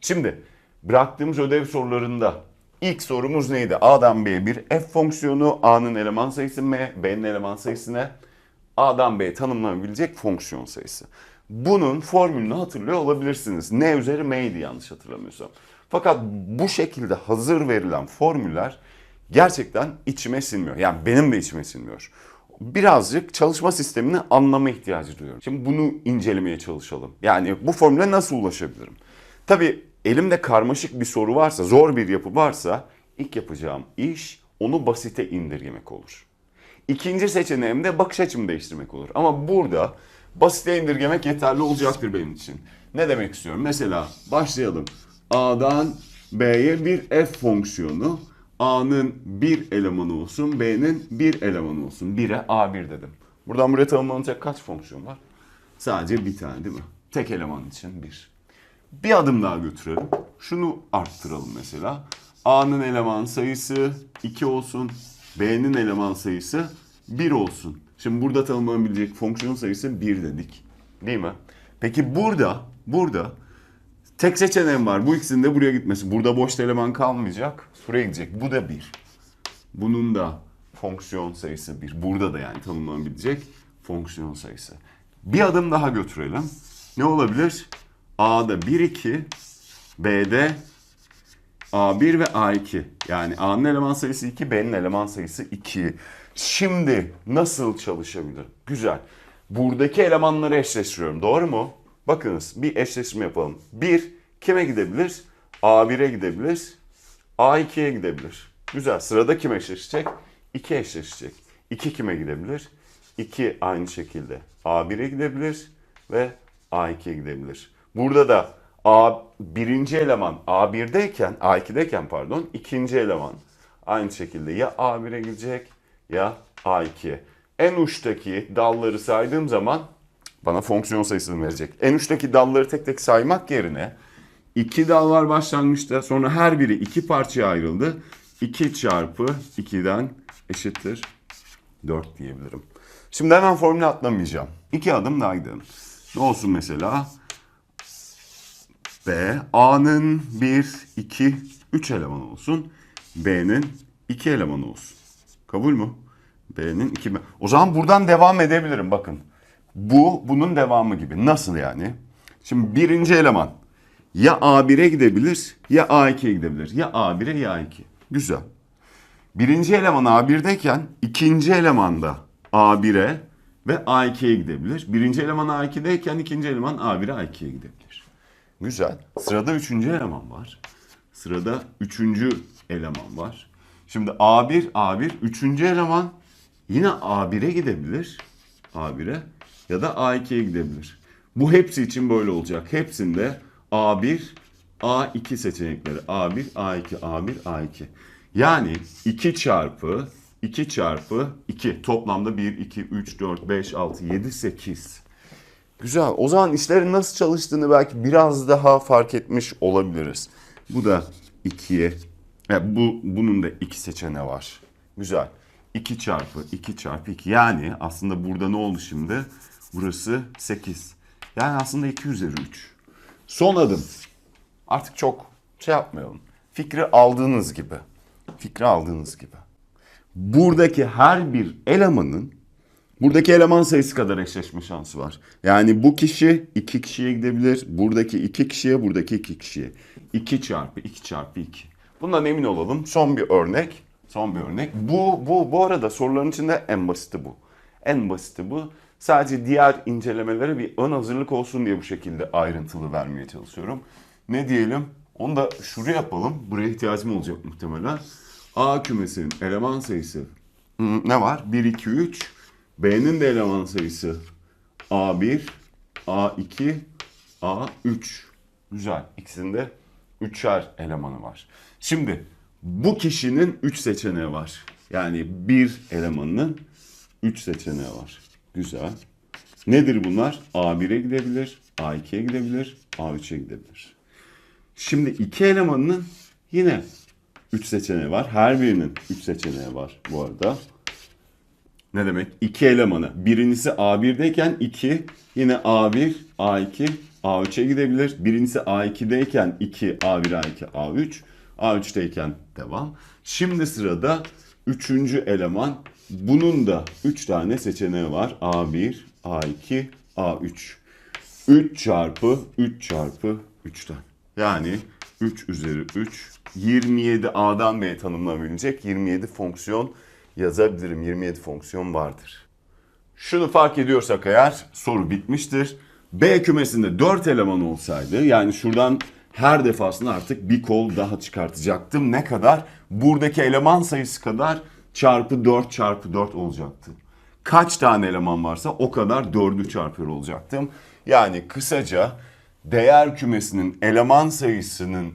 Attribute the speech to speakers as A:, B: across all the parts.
A: Şimdi bıraktığımız ödev sorularında ilk sorumuz neydi? A'dan B'ye bir f fonksiyonu, A'nın eleman sayısı m, B'nin eleman sayısı ne? A'dan B'ye tanımlanabilecek fonksiyon sayısı. Bunun formülünü hatırlıyor olabilirsiniz. N üzeri m'ydi yanlış hatırlamıyorsam. Fakat bu şekilde hazır verilen formüller gerçekten içime sinmiyor. Yani benim de içime sinmiyor. Birazcık çalışma sistemini anlama ihtiyacı duyuyorum. Şimdi bunu incelemeye çalışalım. Yani bu formüle nasıl ulaşabilirim? Tabii elimde karmaşık bir soru varsa, zor bir yapı varsa ilk yapacağım iş onu basite indirgemek olur. İkinci seçeneğim de bakış açımı değiştirmek olur. Ama burada basite indirgemek yeterli olacaktır benim için. Ne demek istiyorum? Mesela başlayalım. A'dan B'ye bir f fonksiyonu. A'nın bir elemanı olsun, B'nin bir elemanı olsun. 1'e A1 dedim. Buradan buraya tanımlanacak kaç fonksiyon var? Sadece bir tane değil mi? Tek eleman için bir. Bir adım daha götürelim. Şunu arttıralım mesela. A'nın eleman sayısı 2 olsun. B'nin eleman sayısı 1 olsun. Şimdi burada tanımlanabilecek fonksiyon sayısı 1 dedik. Değil mi? Peki burada, burada tek seçeneğim var. Bu ikisinin de buraya gitmesi. Burada boş eleman kalmayacak. Buraya gidecek. Bu da 1. Bunun da fonksiyon sayısı 1. Burada da yani tanımlanabilecek fonksiyon sayısı. Bir adım daha götürelim. Ne olabilir? A'da 1, 2, B'de A1 ve A2. Yani A'nın eleman sayısı 2, B'nin eleman sayısı 2. Şimdi nasıl çalışabilir? Güzel. Buradaki elemanları eşleştiriyorum. Doğru mu? Bakınız bir eşleştirme yapalım. 1 kime gidebilir? A1'e gidebilir. A2'ye gidebilir. Güzel. Sırada kim eşleşecek? 2 eşleşecek. 2 kime gidebilir? 2 aynı şekilde A1'e gidebilir ve A2'ye gidebilir. Burada da A birinci eleman A1'deyken, A2'deyken pardon, ikinci eleman aynı şekilde ya A1'e gidecek ya A2'ye. En uçtaki dalları saydığım zaman bana fonksiyon sayısını verecek. En uçtaki dalları tek tek saymak yerine iki dal var başlangıçta sonra her biri iki parçaya ayrıldı. 2 çarpı 2'den eşittir 4 diyebilirim. Şimdi hemen formülü atlamayacağım. İki adım daha gidelim. Ne olsun mesela? B, A'nın 1, 2, 3 elemanı olsun. B'nin 2 elemanı olsun. Kabul mü? B'nin 2. O zaman buradan devam edebilirim bakın. Bu bunun devamı gibi. Nasıl yani? Şimdi birinci eleman ya A1'e gidebilir ya A2'ye gidebilir. Ya A1'e ya A2. Güzel. Birinci eleman A1'deyken ikinci eleman da A1'e ve A2'ye gidebilir. Birinci eleman A2'deyken ikinci eleman A1'e A2'ye gidebilir. Güzel. Sırada üçüncü eleman var. Sırada üçüncü eleman var. Şimdi A1, A1, üçüncü eleman yine A1'e gidebilir. A1'e ya da A2'ye gidebilir. Bu hepsi için böyle olacak. Hepsinde A1, A2 seçenekleri. A1, A2, A1, A2. Yani 2 çarpı 2 çarpı 2 toplamda 1, 2, 3, 4, 5, 6, 7, 8. Güzel. O zaman işlerin nasıl çalıştığını belki biraz daha fark etmiş olabiliriz. Bu da 2'ye. Yani bu, bunun da iki seçeneği var. Güzel. 2 çarpı 2 çarpı 2. Yani aslında burada ne oldu şimdi? Burası 8. Yani aslında 2 üzeri 3. Son adım. Artık çok şey yapmayalım. Fikri aldığınız gibi. Fikri aldığınız gibi. Buradaki her bir elemanın Buradaki eleman sayısı kadar eşleşme şansı var. Yani bu kişi iki kişiye gidebilir. Buradaki iki kişiye, buradaki iki kişiye. 2 çarpı 2 çarpı 2. Bundan emin olalım. Son bir örnek. Son bir örnek. Bu, bu, bu arada soruların içinde en basiti bu. En basiti bu. Sadece diğer incelemelere bir ön hazırlık olsun diye bu şekilde ayrıntılı vermeye çalışıyorum. Ne diyelim? Onu da şuraya yapalım. Buraya ihtiyacım olacak muhtemelen. A kümesinin eleman sayısı ne var? 1, 2, 3. B'nin de eleman sayısı A1, A2, A3. Güzel. İkisinde üçer elemanı var. Şimdi bu kişinin 3 seçeneği var. Yani bir elemanının 3 seçeneği var. Güzel. Nedir bunlar? A1'e gidebilir, A2'ye gidebilir, A3'e gidebilir. Şimdi iki elemanının yine 3 seçeneği var. Her birinin 3 seçeneği var bu arada. Ne demek? İki elemanı. Birincisi A1'deyken 2 yine A1, A2, A3'e gidebilir. Birincisi A2'deyken 2, A1, A2, A3. A3'teyken devam. Şimdi sırada üçüncü eleman. Bunun da 3 tane seçeneği var. A1, A2, A3. 3 çarpı 3 çarpı 3'ten. Yani 3 üzeri 3. 27 A'dan B'ye tanımlanabilecek 27 fonksiyon yazabilirim. 27 fonksiyon vardır. Şunu fark ediyorsak eğer soru bitmiştir. B kümesinde 4 eleman olsaydı yani şuradan her defasında artık bir kol daha çıkartacaktım. Ne kadar? Buradaki eleman sayısı kadar çarpı 4 çarpı 4 olacaktı. Kaç tane eleman varsa o kadar 4'ü çarpıyor olacaktım. Yani kısaca değer kümesinin eleman sayısının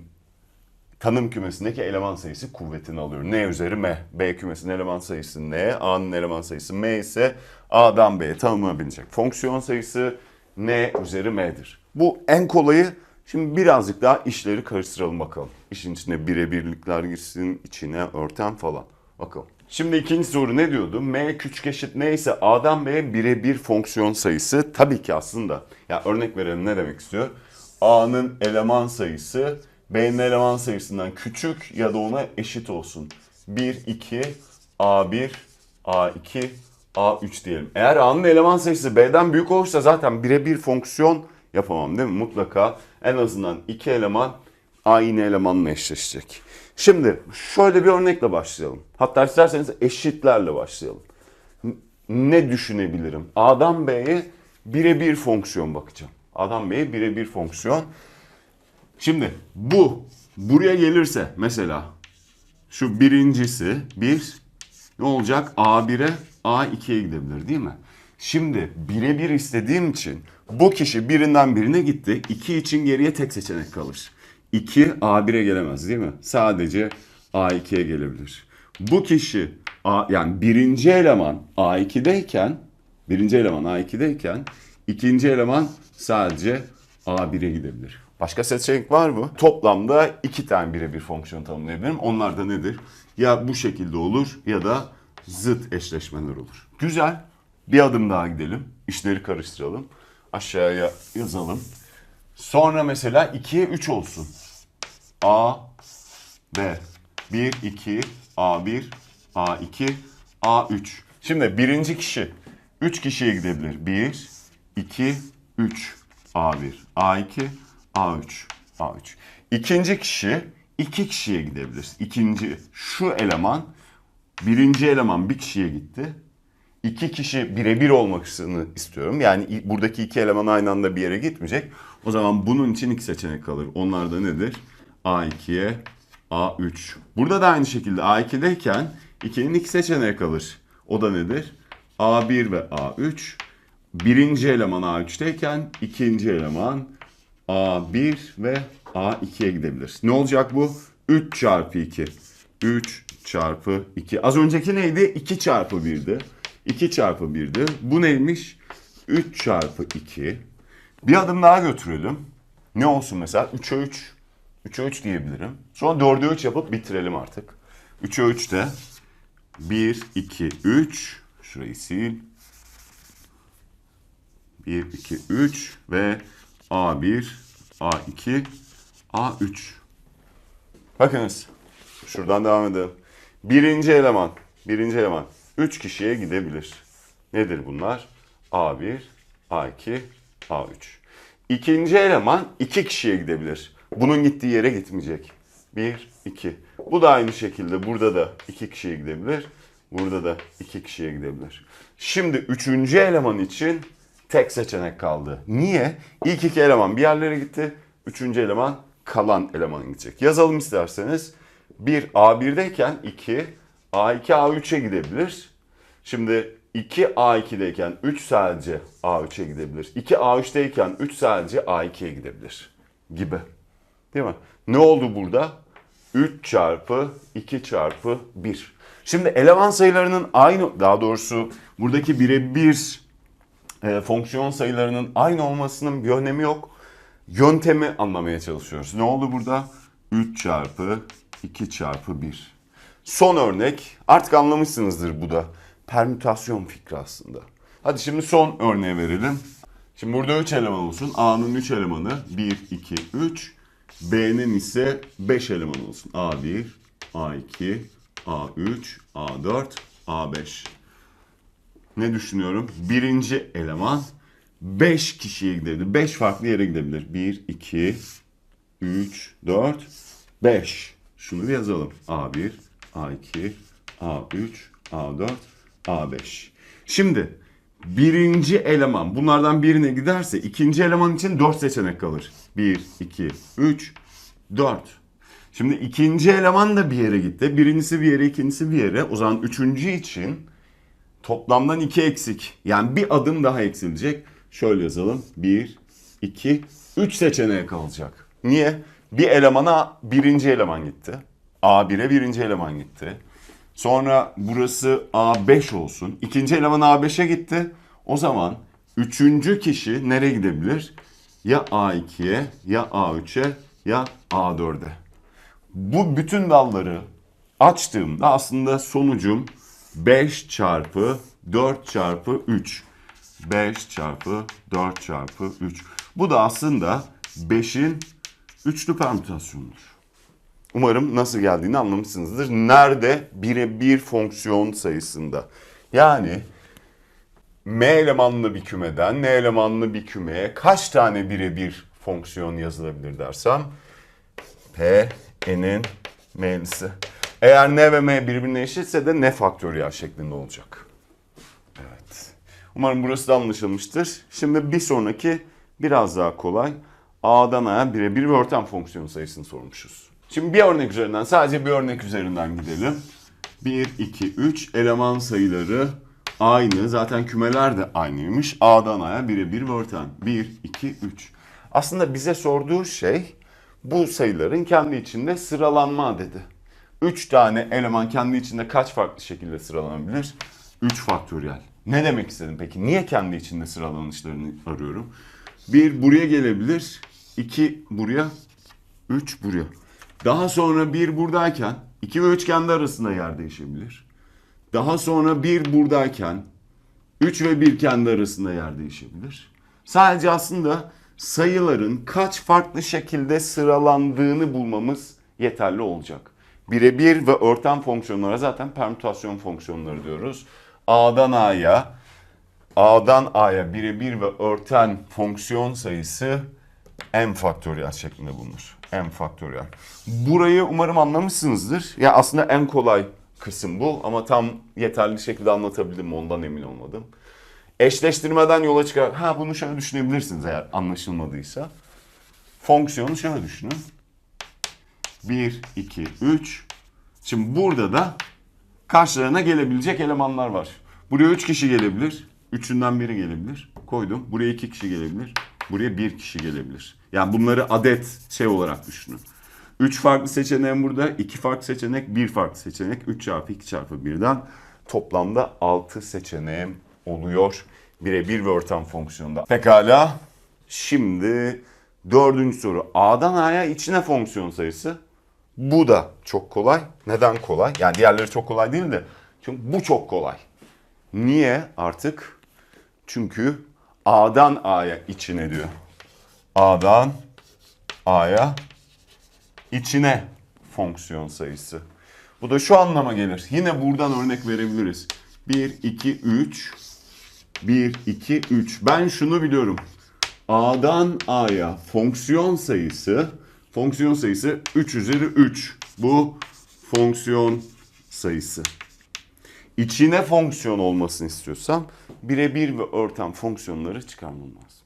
A: tanım kümesindeki eleman sayısı kuvvetini alıyor. N üzeri M. B kümesinin eleman sayısı N, A'nın eleman sayısı M ise A'dan B'ye tanımlanabilecek fonksiyon sayısı N üzeri M'dir. Bu en kolayı. Şimdi birazcık daha işleri karıştıralım bakalım. İşin içine birebirlikler girsin, içine örten falan. Bakalım. Şimdi ikinci soru ne diyordu? M küçük eşit neyse A'dan B'ye birebir fonksiyon sayısı tabii ki aslında. Ya örnek verelim ne demek istiyor? A'nın eleman sayısı B'nin eleman sayısından küçük ya da ona eşit olsun. 1, 2, A1, A2, A3 diyelim. Eğer A'nın eleman sayısı B'den büyük olursa zaten birebir fonksiyon yapamam değil mi? Mutlaka en azından iki eleman aynı elemanla eşleşecek. Şimdi şöyle bir örnekle başlayalım. Hatta isterseniz eşitlerle başlayalım. Ne düşünebilirim? A'dan B'ye birebir fonksiyon bakacağım. A'dan B'ye birebir fonksiyon. Şimdi bu buraya gelirse mesela şu birincisi bir ne olacak? A1'e A2'ye gidebilir değil mi? Şimdi birebir istediğim için bu kişi birinden birine gitti. 2 için geriye tek seçenek kalır. 2 A1'e gelemez değil mi? Sadece A2'ye gelebilir. Bu kişi A, yani birinci eleman A2'deyken birinci eleman A2'deyken ikinci eleman sadece A1'e gidebilir. Başka seçenek var mı? Toplamda iki tane birebir fonksiyon tanımlayabilirim. Onlar da nedir? Ya bu şekilde olur ya da zıt eşleşmeler olur. Güzel. Bir adım daha gidelim. İşleri karıştıralım. Aşağıya yazalım. Sonra mesela 2'ye 3 olsun. A, B. 1, 2, A1, A2, A3. Şimdi birinci kişi 3 kişiye gidebilir. 1, 2, 3. A1, A2, A3, A3. İkinci kişi 2 kişiye gidebilir. İkinci şu eleman birinci eleman bir kişiye gitti. İki kişi birebir olmasını istiyorum. Yani buradaki iki eleman aynı anda bir yere gitmeyecek. O zaman bunun için iki seçenek kalır. Onlar da nedir? A2'ye A3. Burada da aynı şekilde A2'deyken 2'nin iki seçeneği kalır. O da nedir? A1 ve A3. Birinci eleman A3'teyken ikinci eleman A1 ve A2'ye gidebilir. Ne olacak bu? 3 çarpı 2. 3 çarpı 2. Az önceki neydi? 2 çarpı 1'di. 2 çarpı 1'di. Bu neymiş? 3 çarpı 2. Bir adım daha götürelim. Ne olsun mesela? 3'e 3. 3'e 3 diyebilirim. Sonra 4'e 3 yapıp bitirelim artık. 3'e 3 de 1, 2, 3. Şurayı sil. 1, 2, 3 ve A1, A2, A3. Bakınız. Şuradan devam edelim. Birinci eleman. Birinci eleman. 3 kişiye gidebilir. Nedir bunlar? A1, A2, A3. İkinci eleman 2 kişiye gidebilir. Bunun gittiği yere gitmeyecek. 1, 2. Bu da aynı şekilde burada da 2 kişiye gidebilir. Burada da 2 kişiye gidebilir. Şimdi üçüncü eleman için tek seçenek kaldı. Niye? İlk iki eleman bir yerlere gitti. Üçüncü eleman kalan eleman gidecek. Yazalım isterseniz. 1 A1'deyken 2 A2 A3'e gidebilir. Şimdi 2 A2'deyken 3 sadece A3'e gidebilir. 2 A3'teyken 3 sadece A2'ye gidebilir. Gibi. Değil mi? Ne oldu burada? 3 çarpı 2 çarpı 1. Şimdi eleman sayılarının aynı, daha doğrusu buradaki birebir e, fonksiyon sayılarının aynı olmasının bir önemi yok. Yöntemi anlamaya çalışıyoruz. Ne oldu burada? 3 çarpı 2 çarpı 1. Son örnek. Artık anlamışsınızdır bu da. Permütasyon fikri aslında. Hadi şimdi son örneği verelim. Şimdi burada 3 eleman olsun. A'nın 3 elemanı 1, 2, 3. B'nin ise 5 eleman olsun. A1, A2, A3, A4, A5. Ne düşünüyorum? Birinci eleman 5 kişiye gidebilir. 5 farklı yere gidebilir. 1, 2, 3, 4, 5. Şunu bir yazalım. A1, A2, A3, A4, A5. Şimdi birinci eleman bunlardan birine giderse ikinci eleman için 4 seçenek kalır. 1, 2, 3, 4. Şimdi ikinci eleman da bir yere gitti. Birincisi bir yere, ikincisi bir yere. O zaman üçüncü için toplamdan 2 eksik. Yani bir adım daha eksilecek. Şöyle yazalım. 1, 2, 3 seçeneğe kalacak. Niye? Bir elemana birinci eleman gitti. A1'e birinci eleman gitti. Sonra burası A5 olsun. İkinci eleman A5'e gitti. O zaman üçüncü kişi nereye gidebilir? Ya A2'ye, ya A3'e, ya A4'e. Bu bütün dalları açtığımda aslında sonucum 5 çarpı 4 çarpı 3. 5 çarpı 4 çarpı 3. Bu da aslında 5'in üçlü permütasyonudur. Umarım nasıl geldiğini anlamışsınızdır. Nerede? Birebir fonksiyon sayısında. Yani M elemanlı bir kümeden N elemanlı bir kümeye kaç tane birebir fonksiyon yazılabilir dersem P, N'in M'lisi. Eğer N ve M birbirine eşitse de ne faktöriyel şeklinde olacak. Evet. Umarım burası da anlaşılmıştır. Şimdi bir sonraki biraz daha kolay. A'dan A'ya birebir bir ortam fonksiyon sayısını sormuşuz. Şimdi bir örnek üzerinden, sadece bir örnek üzerinden gidelim. 1, 2, 3 eleman sayıları aynı. Zaten kümeler de aynıymış. A'dan A'ya birebir bir ortam. 1, 2, 3. Aslında bize sorduğu şey bu sayıların kendi içinde sıralanma dedi. 3 tane eleman kendi içinde kaç farklı şekilde sıralanabilir? 3 faktöriyel. Ne demek istedim peki? Niye kendi içinde sıralanışlarını arıyorum? 1 buraya gelebilir, 2 buraya, 3 buraya. Daha sonra 1 buradayken 2 ve 3 kendi arasında yer değişebilir. Daha sonra 1 buradayken 3 ve 1 kendi arasında yer değişebilir. Sadece aslında sayıların kaç farklı şekilde sıralandığını bulmamız yeterli olacak. Birebir ve örten fonksiyonlara zaten permütasyon fonksiyonları diyoruz. A'dan A'ya, A'dan A'ya birebir ve örten fonksiyon sayısı m faktöriyel şeklinde bulunur. m faktöriyel. Burayı umarım anlamışsınızdır. Ya aslında en kolay kısım bu ama tam yeterli şekilde anlatabildim mi ondan emin olmadım. Eşleştirmeden yola çıkar. Ha bunu şöyle düşünebilirsiniz eğer anlaşılmadıysa. Fonksiyonu şöyle düşünün. 1, 2, 3. Şimdi burada da karşılarına gelebilecek elemanlar var. Buraya 3 kişi gelebilir. Üçünden biri gelebilir. Koydum. Buraya 2 kişi gelebilir. Buraya 1 kişi gelebilir. Yani bunları adet şey olarak düşünün. 3 farklı seçeneğim burada. 2 farklı seçenek, 1 farklı seçenek. 3 çarpı 2 çarpı 1'den toplamda 6 seçeneğim oluyor. Birebir ortam fonksiyonunda. Pekala. Şimdi dördüncü soru. A'dan A'ya içine fonksiyon sayısı. Bu da çok kolay. Neden kolay? Yani diğerleri çok kolay değil de. Çünkü bu çok kolay. Niye artık? Çünkü A'dan A'ya içine diyor. A'dan A'ya içine fonksiyon sayısı. Bu da şu anlama gelir. Yine buradan örnek verebiliriz. 1, 2, 3. 1, 2, 3. Ben şunu biliyorum. A'dan A'ya fonksiyon sayısı fonksiyon sayısı 3 üzeri 3. Bu fonksiyon sayısı. İçine fonksiyon olmasını istiyorsam birebir ve örten fonksiyonları çıkarmam lazım.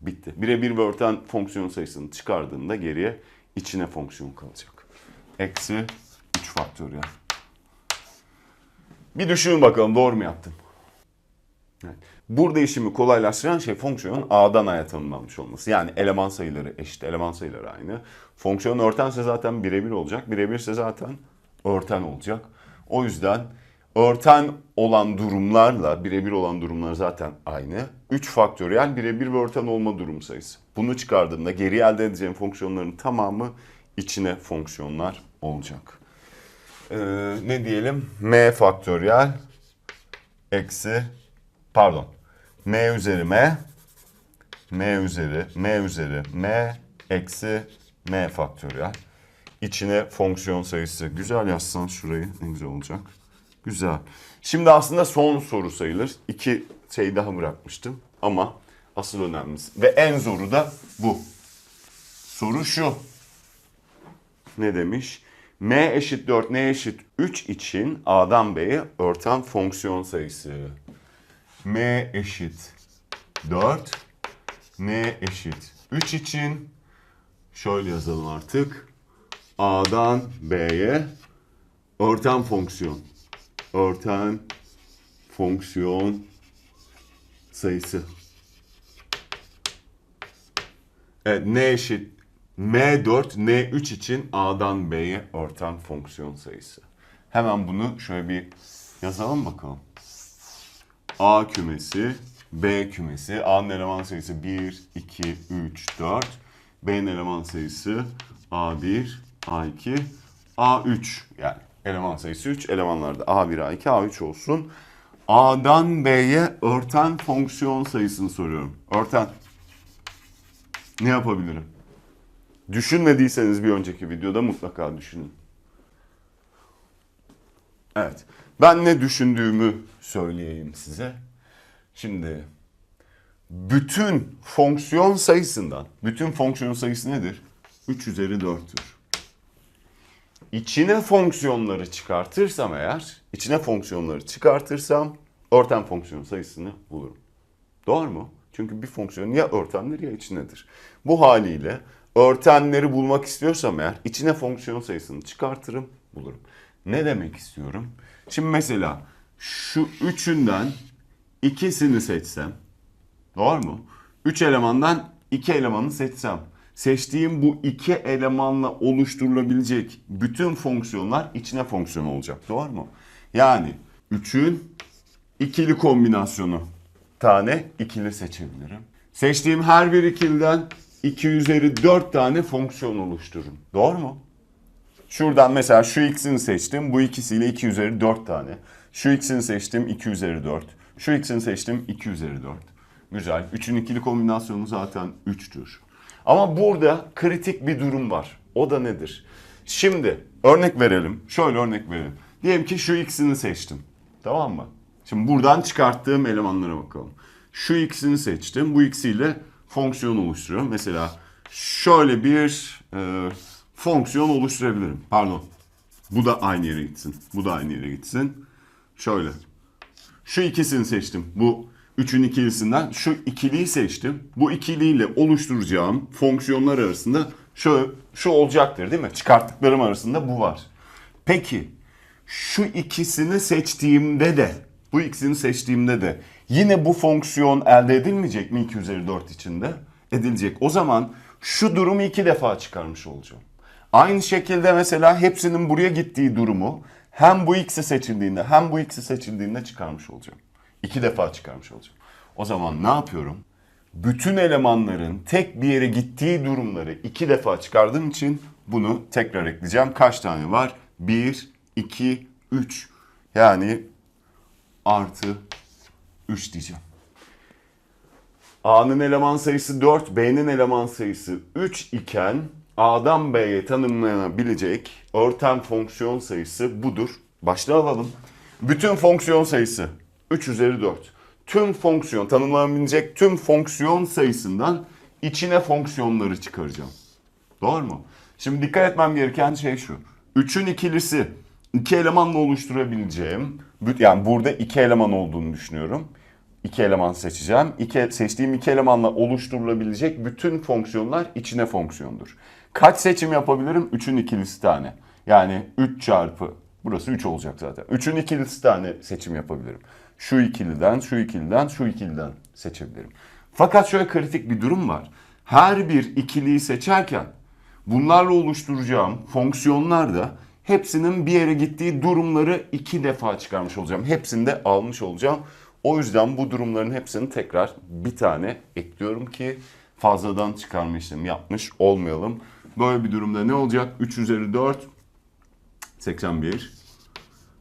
A: Bitti. Birebir ve örten fonksiyon sayısını çıkardığında geriye içine fonksiyon kalacak. Eksi 3 faktöriyel. Bir düşünün bakalım doğru mu yaptım? Evet. Burada işimi kolaylaştıran şey fonksiyonun A'dan A'ya tanımlanmış olması. Yani eleman sayıları eşit, eleman sayıları aynı. Fonksiyon örtense zaten birebir olacak. Birebirse zaten örten olacak. O yüzden örten olan durumlarla birebir olan durumlar zaten aynı. 3 faktöriyel birebir ve örten olma durum sayısı. Bunu çıkardığımda geri elde edeceğim fonksiyonların tamamı içine fonksiyonlar olacak. Ee, ne diyelim? M faktöriyel eksi pardon m üzeri m m üzeri m üzeri m eksi m faktöriyel. İçine fonksiyon sayısı. Güzel yazsan şurayı ne güzel olacak. Güzel. Şimdi aslında son soru sayılır. İki şey daha bırakmıştım ama asıl önemlisi. Ve en zoru da bu. Soru şu. Ne demiş? M eşit 4, N eşit 3 için A'dan B'ye örten fonksiyon sayısı. M eşit 4, N eşit 3 için şöyle yazalım artık. A'dan B'ye örten fonksiyon. Örten fonksiyon sayısı. Evet, N eşit M4, N3 için A'dan B'ye örten fonksiyon sayısı. Hemen bunu şöyle bir yazalım bakalım. A kümesi, B kümesi, A'nın eleman sayısı 1, 2, 3, 4. B'nin eleman sayısı A1, A2, A3. Yani eleman sayısı 3, elemanlarda A1, A2, A3 olsun. A'dan B'ye örten fonksiyon sayısını soruyorum. Örten. Ne yapabilirim? Düşünmediyseniz bir önceki videoda mutlaka düşünün. Evet. Ben ne düşündüğümü söyleyeyim size. Şimdi bütün fonksiyon sayısından, bütün fonksiyon sayısı nedir? 3 üzeri 4'tür. İçine fonksiyonları çıkartırsam eğer, içine fonksiyonları çıkartırsam ortam fonksiyon sayısını bulurum. Doğru mu? Çünkü bir fonksiyon ya örtemdir ya içindedir. Bu haliyle örtenleri bulmak istiyorsam eğer içine fonksiyon sayısını çıkartırım, bulurum. Ne demek istiyorum? Şimdi mesela şu üçünden ikisini seçsem, doğru mu? Üç elemandan iki elemanı seçsem, seçtiğim bu iki elemanla oluşturulabilecek bütün fonksiyonlar içine fonksiyon olacak. Doğru mu? Yani 3'ün ikili kombinasyonu tane ikili seçebilirim. Seçtiğim her bir ikiliden 2 üzeri 4 tane fonksiyon oluştururum. Doğru mu? Şuradan mesela şu x'ini seçtim. Bu ikisiyle 2 üzeri 4 tane. Şu x'ini seçtim 2 üzeri 4. Şu x'ini seçtim 2 üzeri 4. Güzel. 3'ün ikili kombinasyonu zaten 3'tür. Ama burada kritik bir durum var. O da nedir? Şimdi örnek verelim. Şöyle örnek verelim. Diyelim ki şu x'ini seçtim. Tamam mı? Şimdi buradan çıkarttığım elemanlara bakalım. Şu x'ini seçtim. Bu x'iyle fonksiyon oluşturuyorum. Mesela şöyle bir e, fonksiyon oluşturabilirim. Pardon. Bu da aynı yere gitsin. Bu da aynı yere gitsin. Şöyle. Şu ikisini seçtim. Bu üçün ikilisinden şu ikiliyi seçtim. Bu ikiliyle oluşturacağım fonksiyonlar arasında şu, şu olacaktır değil mi? Çıkarttıklarım arasında bu var. Peki şu ikisini seçtiğimde de bu ikisini seçtiğimde de yine bu fonksiyon elde edilmeyecek mi 2 üzeri 4 içinde? Edilecek. O zaman şu durumu iki defa çıkarmış olacağım. Aynı şekilde mesela hepsinin buraya gittiği durumu hem bu x'i seçildiğinde hem bu x'i seçildiğinde çıkarmış olacağım. İki defa çıkarmış olacağım. O zaman ne yapıyorum? Bütün elemanların tek bir yere gittiği durumları iki defa çıkardığım için bunu tekrar ekleyeceğim. Kaç tane var? 1, 2, 3. Yani artı 3 diyeceğim. A'nın eleman sayısı 4, B'nin eleman sayısı 3 iken A'dan B'ye tanımlanabilecek ortam fonksiyon sayısı budur. Başta alalım. Bütün fonksiyon sayısı 3 üzeri 4. Tüm fonksiyon, tanımlanabilecek tüm fonksiyon sayısından içine fonksiyonları çıkaracağım. Doğru mu? Şimdi dikkat etmem gereken şey şu. 3'ün ikilisi iki elemanla oluşturabileceğim, yani burada iki eleman olduğunu düşünüyorum. İki eleman seçeceğim. İki, seçtiğim iki elemanla oluşturulabilecek bütün fonksiyonlar içine fonksiyondur. Kaç seçim yapabilirim? 3'ün ikilisi tane. Yani 3 çarpı, burası 3 olacak zaten. 3'ün ikilisi tane seçim yapabilirim. Şu ikiliden, şu ikiliden, şu ikiliden seçebilirim. Fakat şöyle kritik bir durum var. Her bir ikiliyi seçerken bunlarla oluşturacağım fonksiyonlar da hepsinin bir yere gittiği durumları iki defa çıkarmış olacağım. Hepsini de almış olacağım. O yüzden bu durumların hepsini tekrar bir tane ekliyorum ki fazladan çıkarma işlemi yapmış olmayalım. Böyle bir durumda ne olacak? 3 üzeri 4 81.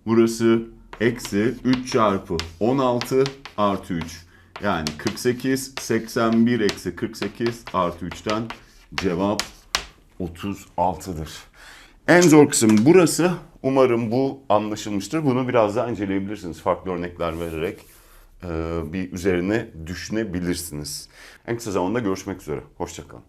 A: Burası eksi 3 çarpı 16 artı 3. Yani 48, 81 eksi 48 artı 3'ten cevap 36'dır. En zor kısım burası. Umarım bu anlaşılmıştır. Bunu biraz daha inceleyebilirsiniz. Farklı örnekler vererek e, bir üzerine düşünebilirsiniz. En kısa zamanda görüşmek üzere. Hoşçakalın.